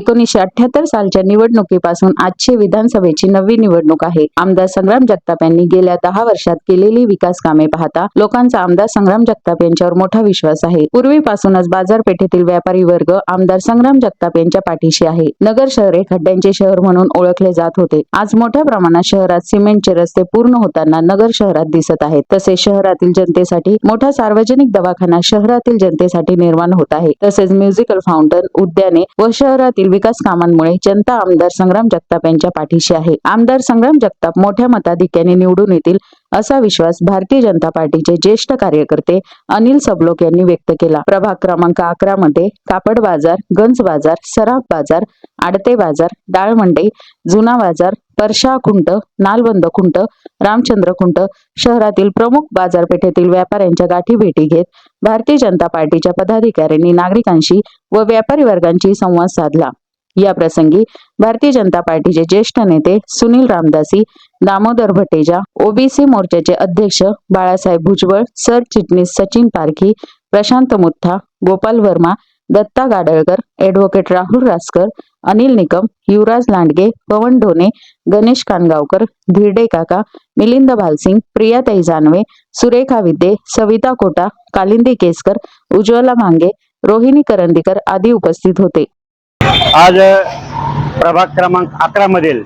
एकोणीसशे अठ्याहत्तर सालच्या निवडणुकीपासून आजची विधानसभेची नवी निवडणूक आहे. आमदार संग्राम जगताप यांनी गेल्या दहा वर्षात केलेली विकास कामे पाहता लोकांचा आमदार संग्राम जगताप यांच्यावर मोठा विश्वास आहे. पूर्वीपासूनच बाजारपेठेतील व्यापारी वर्ग आमदार संग्राम जगताप यांच्या पाठीशी आहे. नगर शहर हे खड्ड्यांचे शहर म्हणून ओळखले जात होते. आज मोठ्या प्रमाणात शहरात सिमेंटचे रस्ते पूर्ण होताना नगर शहरात दिसत आहेत. तसेच शहरातील जनतेसाठी मोठा सार्वजनिक दवाखाना शहरातील जनतेसाठी निर्माण होत आहे. तसेच म्युझिकल फाउंटन उद्याने व शहरातील विकास कामांमुळे जनता आमदार संग्राम जगताप यांच्या पाठीशी आहे. आमदार संग्राम जगताप मोठ्या मताधिक्याने निवडून येतील असा विश्वास भारतीय जनता पार्टीचे ज्येष्ठ कार्यकर्ते अनिल सबलोक यांनी व्यक्त केला. प्रभाग क्रमांक अकरा मध्ये कापड बाजार गंज बाजार सराफ बाजार आडते बाजार डाळ मंडई जुना बाजार परशा खुंट नालबंद खुंट रामचंद्र खुंट शहरातील प्रमुख बाजारपेठेतील व्यापाऱ्यांच्या गाठी भेटी घेत भारतीय जनता पार्टीच्या पदाधिकाऱ्यांनी नागरिकांशी व व्यापारी वर्गांशी संवाद साधला. या प्रसंगी भारतीय जनता पार्टीचे ज्येष्ठ नेते सुनील रामदासी दामोदर भटेजा ओबीसी मोर्चाचे अध्यक्ष बाळासाहेब भुजबळ सरचिटणीस सचिन पारखी प्रशांत मुत्था गोपाल वर्मा दत्ता गाडळकर ऍडव्होकेट राहुल रासकर अनिल निकम युवराज लांडगे पवन ढोणे गणेश कानगावकर धिरडे काका मिलिंद भालसिंग प्रियाताई जानवे सुरेखा विद्ये सविता कोटा कालिंदी केसकर उज्ज्वला मांगे रोहिणी करंदीकर आदी उपस्थित होते. आज प्रभाग क्रमांक अकरामधील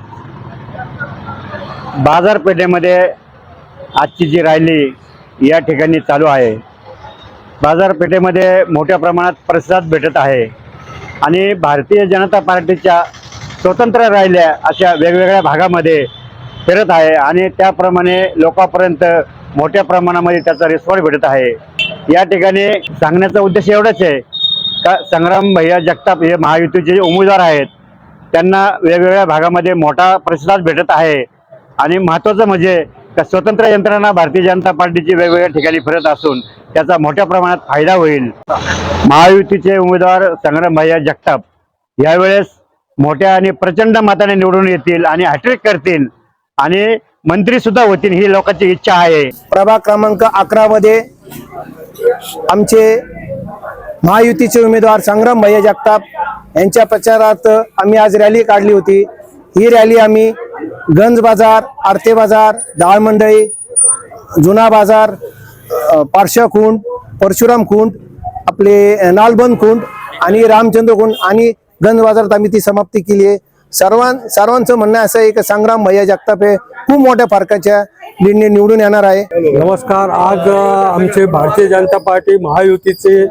बाजारपेठेमध्ये आजची जी रॅली या ठिकाणी चालू आहे. बाजारपेठेमध्ये मोठ्या प्रमाणात प्रतिसाद भेटत आहे आणि भारतीय जनता पार्टीच्या स्वतंत्र रॅल्या अशा वेगवेगळ्या भागामध्ये फिरत आहे आणि त्याप्रमाणे लोकांपर्यंत मोठ्या प्रमाणामध्ये त्याचा रिस्पॉन्स भेटत आहे. या ठिकाणी सांगण्याचा उद्देश एवढाच आहे का संग्राम भैया जगताप हे महायुतीचे जे उमेदवार आहेत. त्यांना वेगवेगळ्या भागामध्ये मोठा प्रतिसाद भेटत आहे. आणि महत्त्वाचं म्हणजे का स्वतंत्र यंत्रणा भारतीय जनता पार्टीची वेगवेगळ्या ठिकाणी फिरत असून त्याचा मोठ्या प्रमाणात फायदा होईल. महायुतीचे उमेदवार संग्राम भैया जगताप यावेळेस मोठ्या आणि प्रचंड मताने निवडून येतील आणि हॅट्रिक करतील आणि मंत्री सुद्धा होतील ही लोकांची इच्छा आहे. प्रभाग क्रमांक अकरा मध्ये आमचे महायुतीचे उमेदवार संग्राम भैया जगताप यांच्या प्रचारात आम्ही आज रॅली काढली होती. ही रॅली आम्ही गंज बाजार आरते बाजार डाळ जुना बाजार पारशा खुंड परशुराम खुंड आपले नालबंद खुंड आणि रामचंद्र खुंड आणि गंज बाजारात आम्ही ती समाप्ती केली आहे. सर्वां सर्वांचं म्हणणं असं आहे की संग्राम भैया जगताप हे खूप मोठ्या फरकाच्या निर्णय निवडून येणार आहे. नमस्कार. आज आमचे भारतीय जनता पार्टी महायुतीचे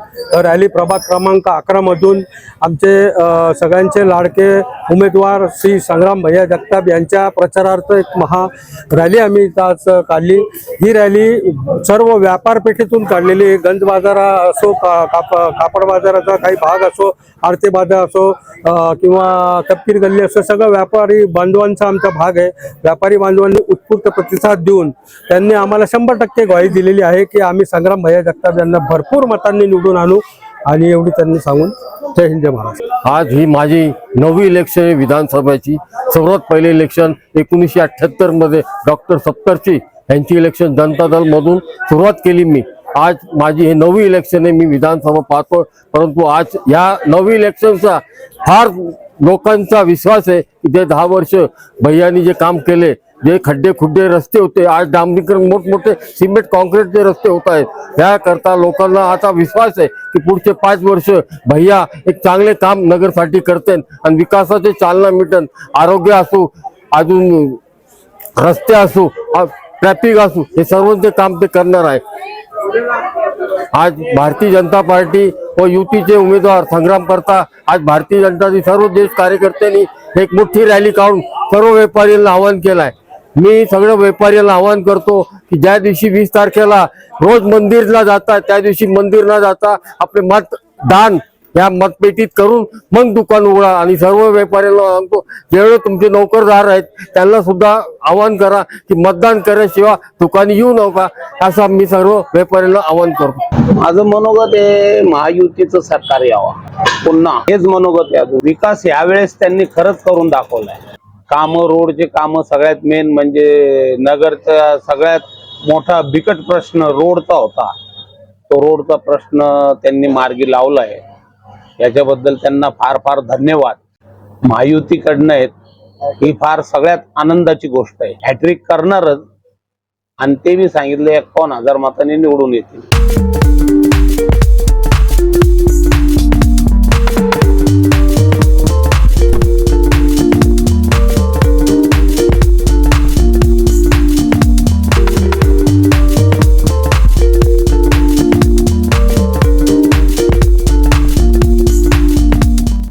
रॅली प्रभाग क्रमांक अकरा मधून आमचे सगळ्यांचे लाडके उमेदवार श्री संग्राम भैया जगताप यांच्या प्रचारार्थ एक महा रॅली आम्ही आज काढली. ही रॅली सर्व व्यापारपेठेतून काढलेली गंज बाजार असो का काप कापड बाजाराचा काही भाग असो आरती बाजार असो किंवा तपकीर गल्ली असो सगळं व्यापारी बांधवांचा आमचा भाग आहे. व्यापारी बांधवांनी उत्स्फूर्त प्रतिसाद देऊन त्यांनी आम्हाला शंभर टक्के ग्वाही दिलेली आहे की आम्ही संग्राम भैया जगताप यांना भरपूर मतांनी निवडून आणू आणि एवढी त्यांनी सांगून जय हिंद जय महाराष्ट्र. आज ही माझी नवी इलेक्शन आहे विधानसभेची. सर्वात पहिले इलेक्शन एकोणीसशे अठ्ठ्याहत्तरमध्ये डॉक्टर सप्तरची यांची इलेक्शन जनता दल मधून सुरुवात केली मी. आज माझी हे नवी इलेक्शन आहे मी विधानसभा पाहतो परंतु आज या नवी इलेक्शनचा फार लोकांचा विश्वास आहे की ते दहा वर्ष भैयानी जे काम केले जे खड्डे खुड्डे रस्ते होते आज डांबरीकरण मोठमोठे सिमेंट कॉन्क्रीटचे रस्ते होत आहेत. त्याकरता लोकांना आता विश्वास आहे की पुढचे पाच वर्ष भैया एक चांगले काम नगरसाठी करते आणि विकासाचे चालना मिटन. आरोग्य असो अजून रस्ते असो ट्रॅफिक असो हे सर्व ते काम ते करणार आहे. आज भारतीय जनता पार्टी व युतीचे उमेदवार संग्राम करता. आज भारतीय जनताची सर्व देश कार्यकर्त्यांनी एक मोठी रॅली काढून सर्व व्यापाऱ्यांना आवाहन केलंय. मी सगळ्या व्यापाऱ्यांना आवाहन करतो की ज्या दिवशी वीस तारखेला रोज मंदिरला जाता त्या दिवशी मंदिर न जाता आपले मत दान या मतपेटीत करून मग दुकान उघडा. आणि सर्व व्यापाऱ्यांना सांगतो जेवढे तुमचे नोकरदार आहेत त्यांना सुद्धा आवाहन करा की मतदान करण्याशिवाय दुकान येऊ नका. असं मी सर्व व्यापाऱ्यांना आवाहन करतो. माझं मनोगत आहे महायुतीचं सरकार यावं. पुन्हा हेच मनोगत आहे विकास यावेळेस त्यांनी खरंच करून दाखवलाय. काम रोडचे काम सगळ्यात मेन म्हणजे नगरचा सगळ्यात मोठा बिकट प्रश्न रोडचा होता. तो रोडचा प्रश्न त्यांनी मार्गी लावलाय. याच्याबद्दल त्यांना फार फार धन्यवाद. महायुतीकडनं आहेत ही फार सगळ्यात आनंदाची गोष्ट आहे. हॅट्रिक करणारच आणि ते मी सांगितलं एकावन्न हजार मतांनी निवडून येतील.